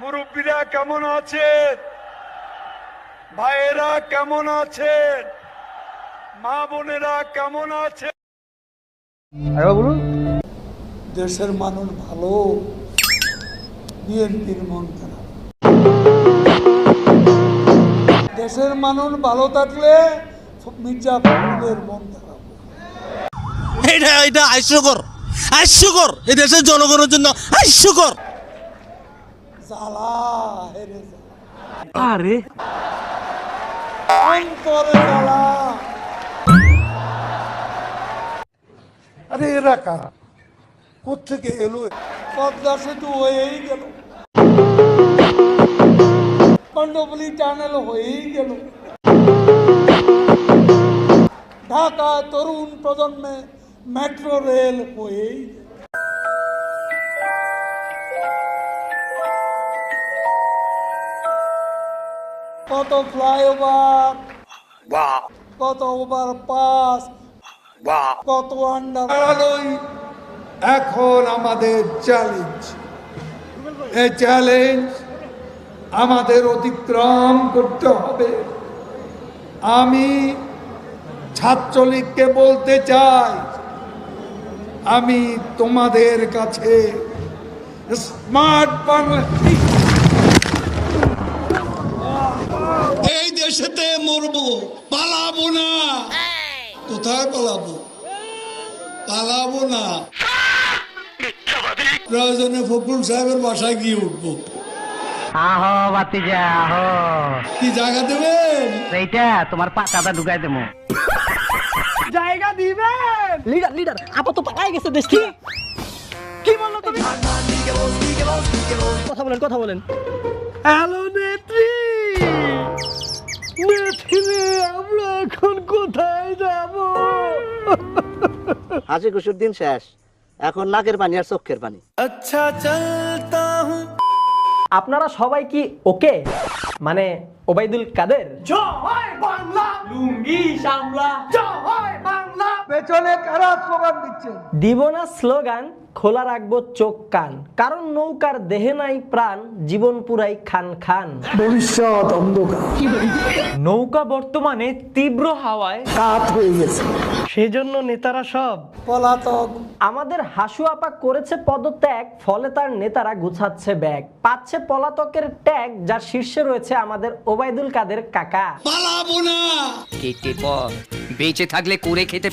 মুরব্বীরা কেমন আছেন? ভাইয়েরা কেমন আছেন? মা বোনেরা কেমন আছেন? দেশের মানুষ ভালো বিএনপির মন খারাপ। দেশের মানুষ ভালো থাকলে মির্জা ফখরুলের মন খারাপ। এটা এটা হাস্যকর। হাস্যকর। এই দেশের জনগণের জন্য হাস্যকর। জ্বালা হেরে আরে। অন্তরে জ্বালা আরে এরা কারা? কোথেকে এলো? পদ্মা সেতু হয়েই গেল। কন্ডবলি টানেল হয়েই গেল। ঢাকা তরুণ প্রজন্মে মেট্রো রেল হয়েই গেল। কত ফ্লাইওভার? কত ওভার পাস কত আন্ডার এখন আমাদের চ্যালেঞ্জ এই চ্যালেঞ্জ আমাদের অতিক্রম করতে হবে। আমি ছাত্রলীগকে বলতে চাই আমি তোমাদের কাছে স্মার্ট বাংলা পালাবো না কোথায় পালাবো পালাবো না প্রয়োজনে ফখরুল সাহেবের বাসায় গিয়ে উঠবো আহো বাতিজা আহো কি জায়গা দেবেন এইটা তোমার পাতাটা ঢুকাই দেবো লিডার লিডার আপাতত পালাই গেছে দেশ থেকে কি বলল তুমি কথা বলেন কথা বলেন হ্যালো এখন কোথায় যাব? হাসি খুশির দিন শেষ। এখন নাকের পানি আর চোখের পানি। আচ্ছা চলতা হুঁ আপনারা সবাই কি ওকে? মানে ওবাইদুল কাদের? পেছনে কারা স্লোগান দিচ্ছেন দিব না স্লোগান খোলা রাখব চোখ কান। কারণ নৌকার দেহে নাই প্রাণ জীবন পুরাই খান খান। ভবিষ্যৎ অন্ধকার। নৌকা বর্তমানে তীব্র হাওয়ায়। কাত হয়ে গেছে। সেজন্য নেতারা সব পলাতক। আমাদের হাসু আপা করেছে পদত্যাগ ফলে তার নেতারা গুছাচ্ছে ব্যাগ। পাচ্ছে পলাতকের ট্যাগ যার শীর্ষে রয়েছে আমাদের ওবায়দুল কাদের কাকা। পালাবো না। কেটে পর। বেঁচে থাকলে করে খেতে